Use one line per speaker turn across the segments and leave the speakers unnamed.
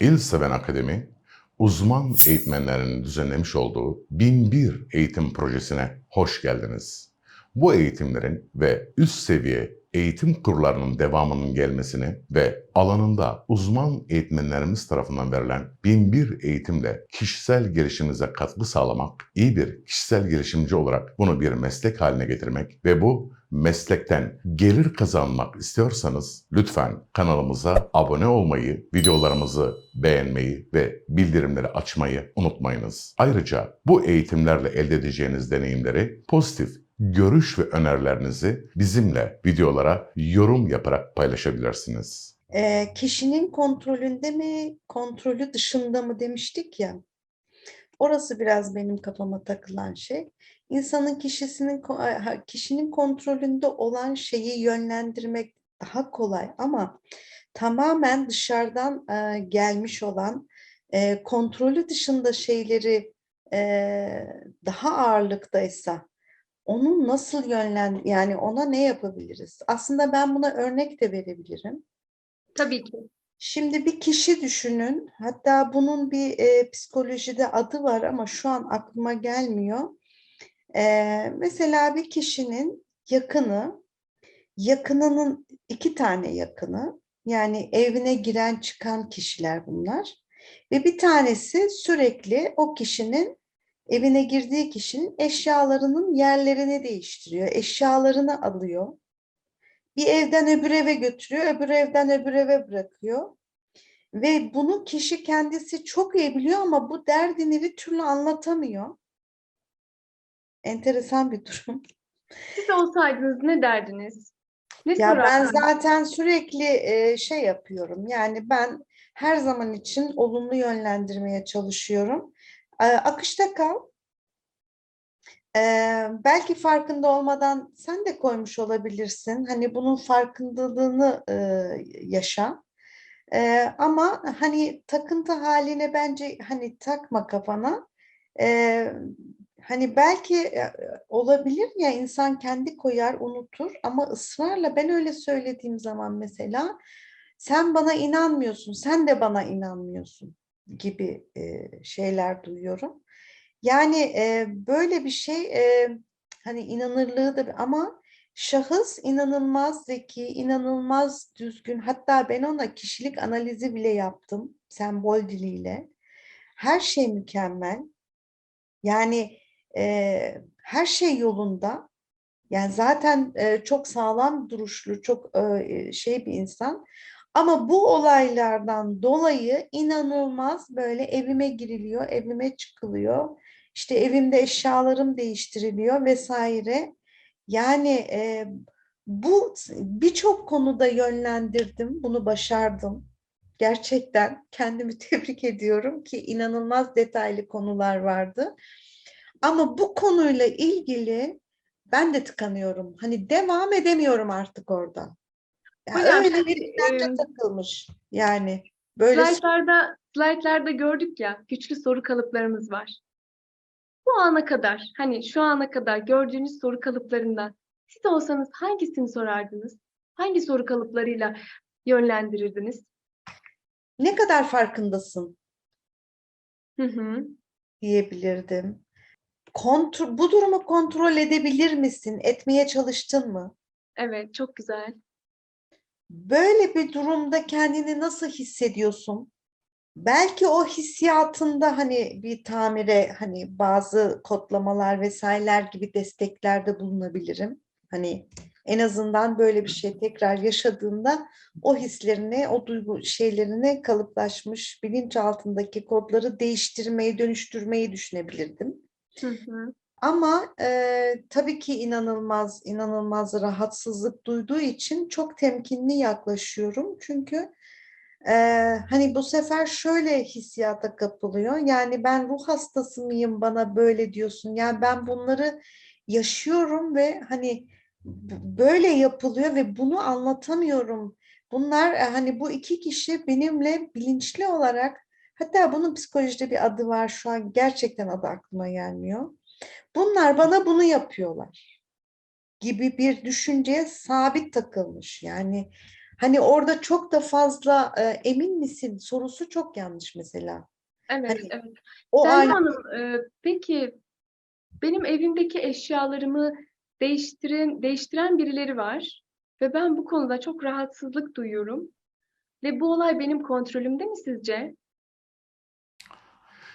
İl Seven Akademi, uzman eğitmenlerin düzenlemiş olduğu 1001 eğitim projesine hoş geldiniz. Bu eğitimlerin ve üst seviye eğitim kurlarının devamının gelmesini ve alanında uzman eğitmenlerimiz tarafından verilen 1001 eğitimle kişisel gelişiminize katkı sağlamak, iyi bir kişisel gelişimci olarak bunu bir meslek haline getirmek ve bu meslekten gelir kazanmak istiyorsanız lütfen kanalımıza abone olmayı, videolarımızı beğenmeyi ve bildirimleri açmayı unutmayınız. Ayrıca bu eğitimlerle elde edeceğiniz deneyimleri pozitif görüş ve önerilerinizi bizimle videolara yorum yaparak paylaşabilirsiniz.
Ee, kişinin kontrolünde mi, kontrolü dışında mı demiştik ya. Orası biraz benim kafama takılan şey. İnsanın kişisinin kişinin kontrolünde olan şeyi yönlendirmek daha kolay ama tamamen dışarıdan e, gelmiş olan e, kontrolü dışında şeyleri e, daha ağırlıktaysa onu nasıl yönlen yani ona ne yapabiliriz? Aslında ben buna örnek de verebilirim.
Tabii ki.
Şimdi bir kişi düşünün, hatta bunun bir e, psikolojide adı var ama şu an aklıma gelmiyor. E, mesela bir kişinin yakını, yakınının iki tane yakını, yani evine giren çıkan kişiler bunlar. Ve bir tanesi sürekli o kişinin evine girdiği kişinin eşyalarının yerlerini değiştiriyor, eşyalarını alıyor. Bir evden öbür eve götürüyor, öbür evden öbür eve bırakıyor. Ve bunu kişi kendisi çok iyi biliyor ama bu derdini bir türlü anlatamıyor. Enteresan bir durum.
Siz olsaydınız ne derdiniz? Ne
Ya ben zaten sürekli e, şey yapıyorum. Yani ben her zaman için olumlu yönlendirmeye çalışıyorum. E, akışta kal. E, belki farkında olmadan sen de koymuş olabilirsin. Hani bunun farkındalığını e, yaşa. E, ama hani takıntı haline bence hani takma kafana. E, hani belki e, olabilir ya insan kendi koyar unutur ama ısrarla ben öyle söylediğim zaman mesela sen bana inanmıyorsun, sen de bana inanmıyorsun gibi e, şeyler duyuyorum. Yani e, böyle bir şey e, hani inanırlığı da ama şahıs inanılmaz zeki, inanılmaz düzgün. Hatta ben ona kişilik analizi bile yaptım sembol diliyle. Her şey mükemmel. Yani e, her şey yolunda. Yani zaten e, çok sağlam duruşlu, çok e, şey bir insan. Ama bu olaylardan dolayı inanılmaz böyle evime giriliyor, evime çıkılıyor. İşte evimde eşyalarım değiştiriliyor vesaire. Yani e, bu birçok konuda yönlendirdim, bunu başardım. Gerçekten kendimi tebrik ediyorum ki inanılmaz detaylı konular vardı. Ama bu konuyla ilgili ben de tıkanıyorum. Hani devam edemiyorum artık orada. Yani
Hocam
öyle bir
e,
takılmış. Yani böyle
Slaytlarda, slaytlarda gördük ya güçlü soru kalıplarımız var. Bu ana kadar, hani şu ana kadar gördüğünüz soru kalıplarından siz olsanız hangisini sorardınız? Hangi soru kalıplarıyla yönlendirirdiniz?
ne kadar farkındasın
Hı hı.
diyebilirdim. Kontrol, bu durumu kontrol edebilir misin? Etmeye çalıştın mı?
Evet, çok güzel.
Böyle bir durumda kendini nasıl hissediyorsun? Belki o hissiyatında hani bir tamire hani bazı kodlamalar vesaireler gibi desteklerde bulunabilirim. Hani en azından böyle bir şey tekrar yaşadığında o hislerini, o duygu şeylerini kalıplaşmış bilinç altındaki kodları değiştirmeyi, dönüştürmeyi düşünebilirdim.
Hı hı.
Ama e, tabii ki inanılmaz, inanılmaz rahatsızlık duyduğu için çok temkinli yaklaşıyorum. Çünkü e, hani bu sefer şöyle hissiyata kapılıyor. Yani ben ruh hastası mıyım bana böyle diyorsun. Yani ben bunları yaşıyorum ve hani böyle yapılıyor ve bunu anlatamıyorum. Bunlar e, hani bu iki kişi benimle bilinçli olarak hatta bunun psikolojide bir adı var şu an gerçekten adı aklıma gelmiyor. Bunlar bana bunu yapıyorlar gibi bir düşünceye sabit takılmış. Yani Hani orada çok da fazla e, emin misin sorusu çok yanlış mesela.
Evet,
Hani
evet.
O
Selma Hanım, e, peki benim evimdeki eşyalarımı değiştiren, değiştiren birileri var ve ben bu konuda çok rahatsızlık duyuyorum. Ve bu olay benim kontrolümde mi sizce?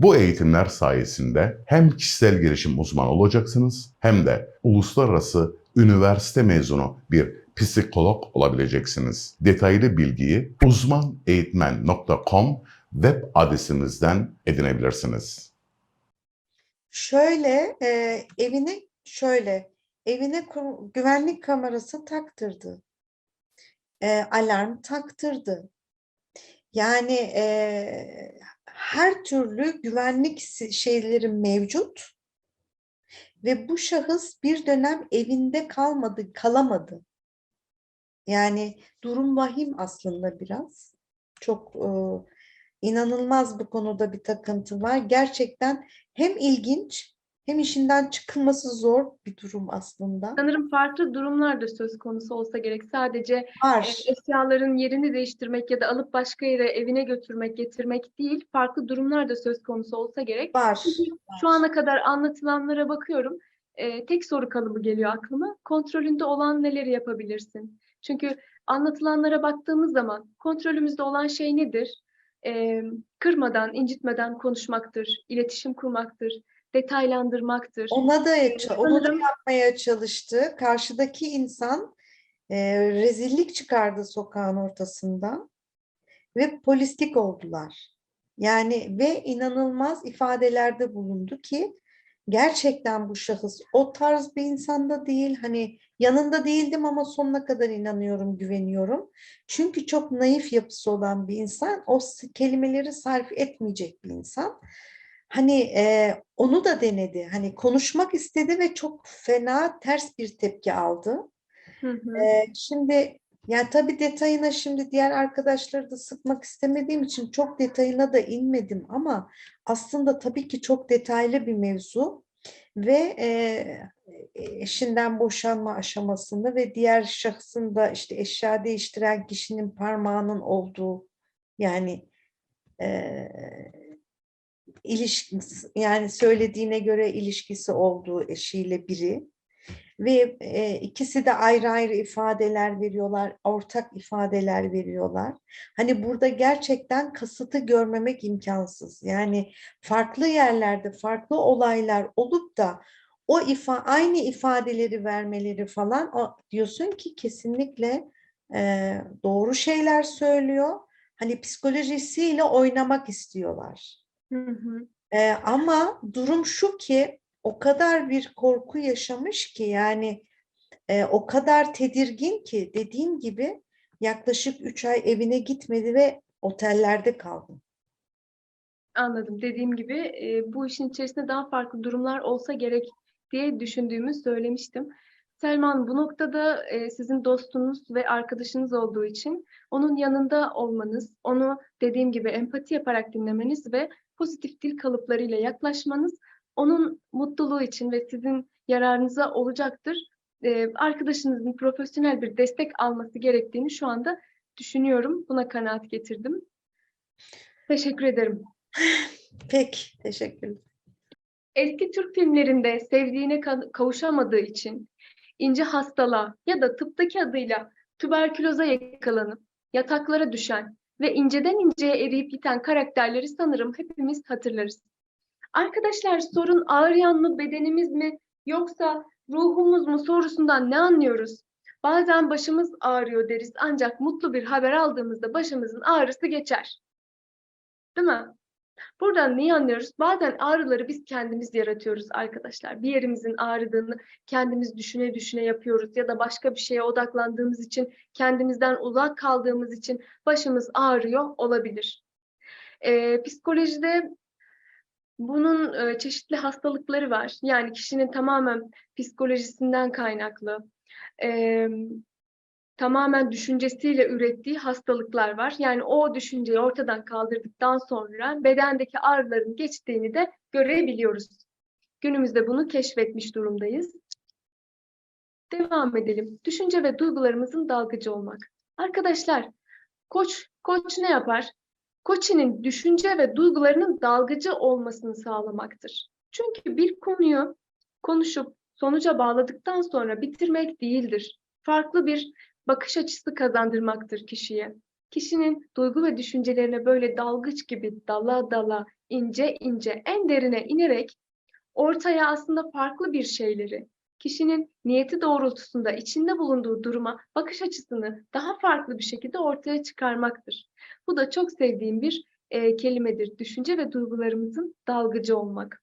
Bu eğitimler sayesinde hem kişisel gelişim uzmanı olacaksınız hem de uluslararası üniversite mezunu bir psikolog olabileceksiniz. Detaylı bilgiyi uzmaneğitmen.com web adresimizden edinebilirsiniz.
şöyle e, evine şöyle evine güvenlik kamerası taktırdı. E, alarm taktırdı. Yani e, her türlü güvenlik şeyleri mevcut ve bu şahıs bir dönem evinde kalmadı, kalamadı. Yani durum vahim aslında biraz. Çok e, inanılmaz bu konuda bir takıntı var. Gerçekten hem ilginç hem işinden çıkılması zor bir durum aslında.
Sanırım farklı durumlar da söz konusu olsa gerek. Sadece e,
Var.
eşyaların yerini değiştirmek ya da alıp başka yere evine götürmek, getirmek değil, farklı durumlar da söz konusu olsa gerek.
Var.
Çünkü Şu ana kadar anlatılanlara bakıyorum. e, tek soru kalıbı geliyor aklıma. Kontrolünde olan neleri yapabilirsin? Çünkü anlatılanlara baktığımız zaman kontrolümüzde olan şey nedir? E, kırmadan, incitmeden konuşmaktır, iletişim kurmaktır, detaylandırmaktır.
Ona da onu da yapmaya çalıştı. Karşıdaki insan e, rezillik çıkardı sokağın ortasında ve polislik oldular. Yani ve inanılmaz ifadelerde bulundu ki gerçekten bu şahıs o tarz bir insan da değil. Hani yanında değildim ama sonuna kadar inanıyorum, güveniyorum. Çünkü çok naif yapısı olan bir insan, o kelimeleri sarf etmeyecek bir insan. Hani e, onu da denedi. Hani konuşmak istedi ve çok fena ters bir tepki aldı.
Hı hı.
Ee, şimdi yani tabii detayına şimdi diğer arkadaşları da sıkmak istemediğim için çok detayına da inmedim ama aslında tabii ki çok detaylı bir mevzu ve e, eşinden boşanma aşamasında ve diğer şahsın da işte eşya değiştiren kişinin parmağının olduğu yani e, ilişkisi yani söylediğine göre ilişkisi olduğu eşiyle biri ve e, ikisi de ayrı ayrı ifadeler veriyorlar, ortak ifadeler veriyorlar. Hani burada gerçekten kasıtı görmemek imkansız. Yani farklı yerlerde farklı olaylar olup da o ifa aynı ifadeleri vermeleri falan o, diyorsun ki kesinlikle e, doğru şeyler söylüyor. Hani psikolojisiyle oynamak istiyorlar.
Hı hı.
Ee, ama durum şu ki o kadar bir korku yaşamış ki yani e, o kadar tedirgin ki dediğim gibi yaklaşık 3 ay evine gitmedi ve otellerde kaldı.
Anladım. Dediğim gibi e, bu işin içerisinde daha farklı durumlar olsa gerek diye düşündüğümü söylemiştim. Selman bu noktada e, sizin dostunuz ve arkadaşınız olduğu için onun yanında olmanız, onu dediğim gibi empati yaparak dinlemeniz ve pozitif dil kalıplarıyla yaklaşmanız onun mutluluğu için ve sizin yararınıza olacaktır. E, arkadaşınızın profesyonel bir destek alması gerektiğini şu anda düşünüyorum. Buna kanaat getirdim. Teşekkür ederim.
Pek teşekkürler.
Eski Türk filmlerinde sevdiğine ka- kavuşamadığı için ince hastalığa ya da tıptaki adıyla tüberküloza yakalanıp yataklara düşen ve inceden inceye eriyip giden karakterleri sanırım hepimiz hatırlarız. Arkadaşlar sorun ağrıyan mı bedenimiz mi yoksa ruhumuz mu sorusundan ne anlıyoruz? Bazen başımız ağrıyor deriz ancak mutlu bir haber aldığımızda başımızın ağrısı geçer. Değil mi? Buradan neyi anlıyoruz? Bazen ağrıları biz kendimiz yaratıyoruz arkadaşlar. Bir yerimizin ağrıdığını kendimiz düşüne düşüne yapıyoruz ya da başka bir şeye odaklandığımız için, kendimizden uzak kaldığımız için başımız ağrıyor olabilir. Ee, psikolojide bunun e, çeşitli hastalıkları var. Yani kişinin tamamen psikolojisinden kaynaklı, e, tamamen düşüncesiyle ürettiği hastalıklar var. Yani o düşünceyi ortadan kaldırdıktan sonra bedendeki ağrıların geçtiğini de görebiliyoruz. Günümüzde bunu keşfetmiş durumdayız. Devam edelim. Düşünce ve duygularımızın dalgıcı olmak. Arkadaşlar, koç koç ne yapar? Koçinin düşünce ve duygularının dalgıcı olmasını sağlamaktır. Çünkü bir konuyu konuşup sonuca bağladıktan sonra bitirmek değildir. Farklı bir bakış açısı kazandırmaktır kişiye. Kişinin duygu ve düşüncelerine böyle dalgıç gibi dala dala, ince ince, en derine inerek ortaya aslında farklı bir şeyleri, kişinin niyeti doğrultusunda içinde bulunduğu duruma bakış açısını daha farklı bir şekilde ortaya çıkarmaktır. Bu da çok sevdiğim bir e, kelimedir. Düşünce ve duygularımızın dalgıcı olmak.